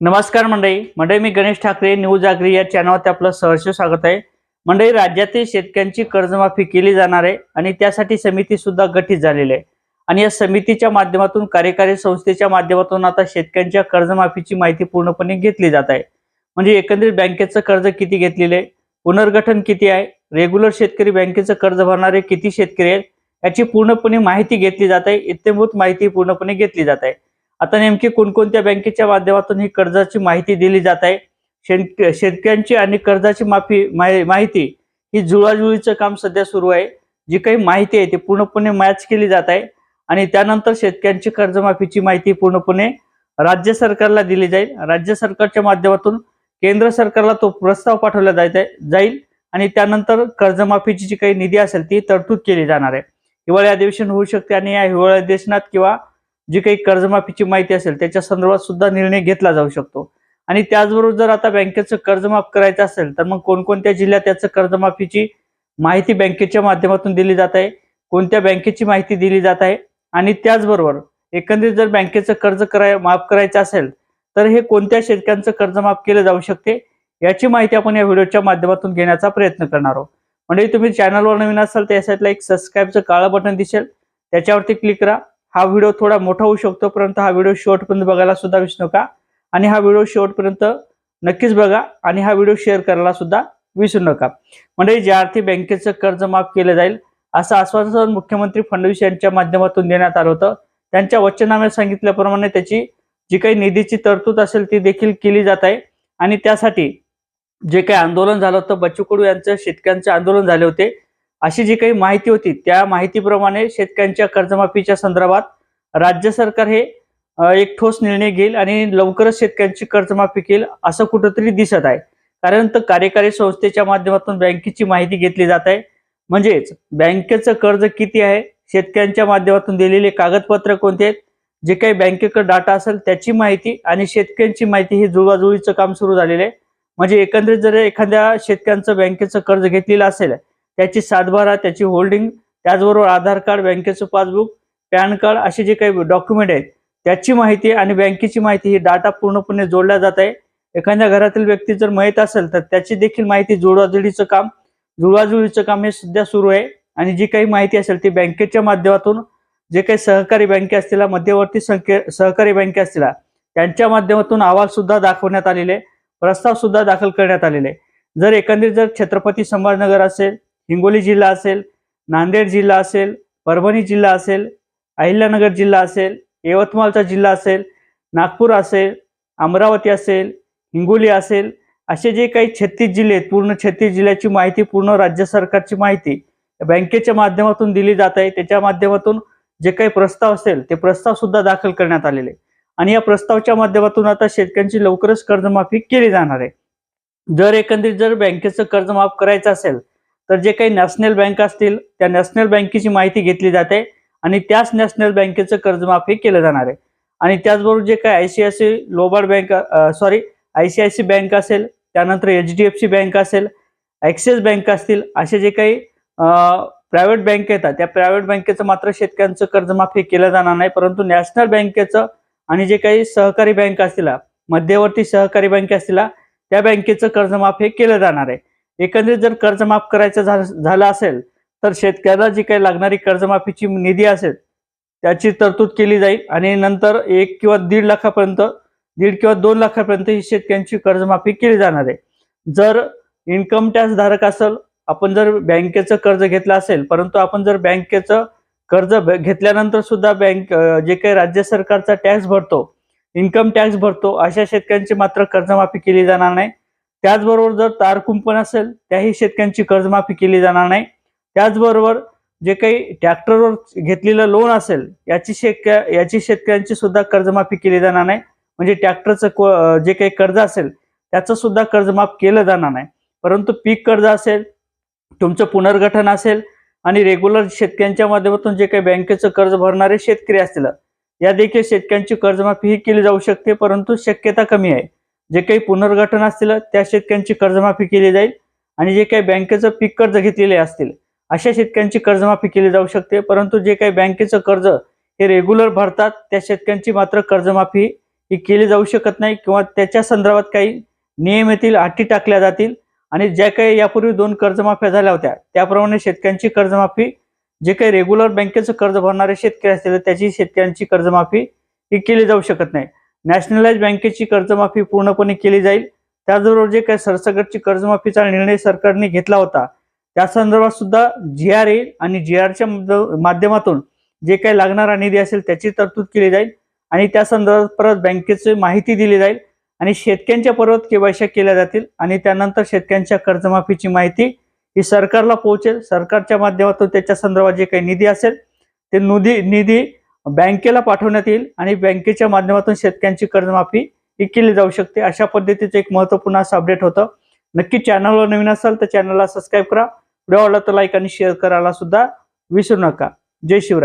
नमस्कार मंडळी. मंडळी मी गणेश ठाकरे न्यूज आगरी या चॅनलवरती आपलं सहर्ष स्वागत आहे. मंडळी राज्यातील शेतकऱ्यांची कर्जमाफी केली जाणार आहे आणि त्यासाठी समिती सुद्धा गठीत झालेली आहे. आणि या समितीच्या माध्यमातून कार्यकारी संस्थेच्या माध्यमातून आता शेतकऱ्यांच्या कर्जमाफीची माहिती पूर्णपणे घेतली जात आहे. म्हणजे एकंदरीत बँकेचं कर्ज किती घेतलेलं आहे? पुनर्गठन किती आहे? रेग्युलर शेतकरी बँकेचं कर्ज भरणारे किती शेतकरी आहेत? याची पूर्णपणे माहिती घेतली जात आहे. इत्यंभूत माहिती पूर्णपणे घेतली जात आहे. आता नेमकी कोणकोणत्या बँकेच्या माध्यमातून ही कर्जाची माहिती दिली जात आहे? शेत शेतकऱ्यांची आणि कर्जाची माफी माहि- माहिती ही जुळाजुळीचं काम सध्या सुरू आहे. जी काही माहिती आहे ती पूर्णपणे मॅच केली जात आहे आणि त्यानंतर शेतकऱ्यांची कर्जमाफीची माहिती पूर्णपणे राज्य सरकारला दिली जाईल. राज्य सरकारच्या माध्यमातून केंद्र सरकारला तो प्रस्ताव पाठवला जायचा जाईल आणि त्यानंतर कर्जमाफीची जी काही निधी असेल ती तरतूद केली जाणार आहे. हिवाळी अधिवेशन होऊ शकते आणि या हिवाळी अधिवेशनात किंवा जी काही कर्जमाफीची माहिती असेल त्याच्या संदर्भात सुद्धा निर्णय घेतला जाऊ शकतो. आणि त्याचबरोबर जर आता बँकेचं कर्ज माफ करायचं असेल तर मग कोणकोणत्या जिल्ह्यात त्याचं कर्जमाफीची माहिती बँकेच्या माध्यमातून दिली जात आहे? कोणत्या बँकेची माहिती दिली जात आहे? आणि त्याचबरोबर एकंदरीत जर बँकेचं कर्ज कराय माफ करायचं असेल तर हे कोणत्या शेतकऱ्यांचं कर्ज माफ केलं जाऊ शकते? याची माहिती आपण या व्हिडिओच्या माध्यमातून घेण्याचा प्रयत्न करणार आहोत. म्हणजे तुम्ही चॅनलवर नवीन असाल तर या साईडला एक सबस्क्राईबचं काळं बटन दिसेल त्याच्यावरती क्लिक करा. हा व्हिडिओ थोडा मोठा होऊ शकतो परंतु हा व्हिडिओ शेवटपर्यंत बघायला सुद्धा विसरू नका. आणि हा व्हिडिओ शेवटपर्यंत नक्कीच बघा आणि हा व्हिडिओ शेअर करायला सुद्धा विसरू नका. म्हणजे ज्यार्थी बँकेचं कर्ज माफ केलं जाईल असं आश्वासन मुख्यमंत्री फडणवीस यांच्या माध्यमातून देण्यात आलं होतं. त्यांच्या वचनामे सांगितल्याप्रमाणे त्याची जी काही निधीची तरतूद असेल ती देखील केली जात आहे. आणि त्यासाठी जे काही आंदोलन झालं होतं बच्चू कडू यांचं शेतकऱ्यांचे आंदोलन झाले होते. अशी जी काही माहिती होती त्या माहितीप्रमाणे शेतकऱ्यांच्या कर्जमाफीच्या संदर्भात राज्य सरकार हे एक ठोस निर्णय घेईल आणि लवकरच शेतकऱ्यांची कर्जमाफी घेईल असं कुठंतरी दिसत आहे. कारण तर कार्यकारी संस्थेच्या माध्यमातून बँकेची माहिती घेतली जात आहे. म्हणजेच बँकेचं कर्ज किती आहे? शेतकऱ्यांच्या माध्यमातून दिलेले कागदपत्र कोणते आहेत? जे काही बँकेकडे डाटा असेल त्याची माहिती आणि शेतकऱ्यांची माहिती ही जुळवाजुळीचं काम सुरू झालेलं आहे. म्हणजे एकंदरीत जर एखाद्या शेतकऱ्यांचं बँकेचं कर्ज घेतलेलं असेल त्याची सातबारा त्याची होल्डिंग त्याचबरोबर आधार कार्ड बँकेचं पासबुक पॅन कार्ड असे जे काही डॉक्युमेंट आहेत त्याची माहिती आणि बँकेची माहिती ही डाटा पूर्णपणे जोडल्या जात आहे एखाद्या घरातील व्यक्ती जर माहीत असेल तर त्याची देखील माहिती जुळवाजुळीचं काम जुळवाजुळीचं काम हे सध्या सुरू आहे आणि जी काही माहिती असेल ती बँकेच्या माध्यमातून जे काही सहकारी बँके असतील मध्यवर्ती संख्ये सहकारी बँके असतील त्यांच्या माध्यमातून अहवाल सुद्धा दाखवण्यात आलेले प्रस्ताव सुद्धा दाखल करण्यात आलेले आहे. जर एकंदरीत जर छत्रपती संभाजनगर असेल हिंगोली जिल्हा असेल नांदेड जिल्हा असेल परभणी जिल्हा असेल अहिल्यानगर जिल्हा असेल यवतमाळचा जिल्हा असेल नागपूर असेल अमरावती असेल हिंगोली असेल असे जे काही छत्तीस जिल्हे आहेत पूर्ण छत्तीस जिल्ह्याची माहिती पूर्ण राज्य सरकारची माहिती बँकेच्या माध्यमातून दिली जात आहे त्याच्या माध्यमातून जे काही प्रस्ताव असेल ते प्रस्ताव सुद्धा दाखल करण्यात आलेले आहे. आणि या प्रस्तावच्या माध्यमातून आता शेतकऱ्यांची लवकरच कर्जमाफी केली जाणार आहे जर एकंदरीत जर बँकेचं कर्ज माफ करायचं असेल तर जे काही नॅशनल बँक असतील त्या नॅशनल बँकेची माहिती घेतली जाते आणि त्याच नॅशनल बँकेचं कर्जमाफी केलं जाणार आहे. आणि त्याचबरोबर जे काही I C I C Lombard bank sorry I C I C bank असेल त्यानंतर H D F C bank असेल ॲक्सिस बँक असतील असे जे काही प्रायव्हेट बँक येतात त्या प्रायव्हेट बँकेचं मात्र शेतकऱ्यांचं कर्जमाफी केलं जाणार नाही परंतु नॅशनल बँकेचं आणि जे काही सहकारी बँक असतील मध्यवर्ती सहकारी बँक असतील त्या बँकेचं कर्जमाफ हे केलं जाणार आहे. एकंदरीत जर कर्जमाफ करायचं झालं असेल तर शेतकऱ्याला जी काही लागणारी कर्जमाफीची निधी असेल त्याची तरतूद केली जाईल आणि नंतर एक किंवा दीड लाखापर्यंत दीड किंवा दोन लाखापर्यंत ही शेतकऱ्यांची कर्जमाफी केली जाणार आहे. जर इन्कम टॅक्स धारक असेल आपण जर बँकेचं कर्ज घेतलं असेल परंतु आपण जर बँकेचं कर्ज ब- घेतल्यानंतर सुद्धा बँक जे काही राज्य सरकारचा टॅक्स भरतो इन्कम टॅक्स भरतो अशा शेतकऱ्यांची मात्र कर्जमाफी केली जाणार नाही. त्याचबरोबर जर तार कुंपण असेल त्याही शेतकऱ्यांची कर्जमाफी केली जाणार नाही. त्याचबरोबर जे काही ट्रॅक्टरवर घेतलेलं लोन असेल याची शेतक याची शेतकऱ्यांची सुद्धा कर्जमाफी केली जाणार नाही. म्हणजे ट्रॅक्टरचं जे काही कर्ज असेल त्याचं सुद्धा कर्जमाफ केलं जाणार नाही. परंतु पीक कर्ज असेल तुमचं पुनर्गठन असेल आणि रेग्युलर शेतकऱ्यांच्या माध्यमातून जे काही बँकेचं कर्ज भरणारे शेतकरी असतील या देखील शेतकऱ्यांची कर्जमाफी ही केली जाऊ शकते परंतु शक्यता कमी आहे. जे काही पुनर्गठन असतील त्या शेतकऱ्यांची कर्जमाफी केली जाईल आणि जे काही बँकेचं पीक कर्ज घेतलेले असतील अशा शेतकऱ्यांची कर्जमाफी केली जाऊ शकते. परंतु जे काही बँकेचं कर्ज हे रेग्युलर भरतात त्या शेतकऱ्यांची मात्र कर्जमाफी ही केली जाऊ शकत नाही किंवा त्याच्या संदर्भात काही नियम येतील अटी टाकल्या जातील आणि ज्या काही यापूर्वी दोन कर्जमाफ्या झाल्या होत्या त्याप्रमाणे शेतकऱ्यांची कर्जमाफी जे काही रेग्युलर बँकेचं कर्ज भरणारे शेतकरी असतील त्याची शेतकऱ्यांची कर्जमाफी ही केली जाऊ शकत नाही. नॅशनलाइज बँकेची कर्जमाफी पूर्णपणे केली जाईल. त्याचबरोबर जे काही सरसकटची कर्जमाफीचा निर्णय सरकारने घेतला होता त्या संदर्भात सुद्धा जी आर येईल आणि जी आरच्या माध्यमातून जे काही लागणारा निधी असेल त्याची तरतूद केली जाईल आणि त्या संदर्भात परत बँकेची माहिती दिली जाईल आणि शेतकऱ्यांच्या परत केवायशा केल्या जातील आणि त्यानंतर शेतकऱ्यांच्या कर्जमाफीची माहिती ही सरकारला पोहोचेल. सरकारच्या माध्यमातून त्याच्या संदर्भात जे काही निधी असेल ते निधी निधी बँकेला पाठवण्यात येईल आणि बँकेच्या माध्यमातून शेतकऱ्यांची कर्जमाफी ही केली जाऊ शकते. अशा पद्धतीचं एक महत्त्वपूर्ण असं अपडेट होतं. नक्की चॅनलवर नवीन असाल तर चॅनलला सबस्क्राईब करा. व्हिडिओ आवडला तर लाईक आणि शेअर करायला सुद्धा विसरू नका. जय शिवराय.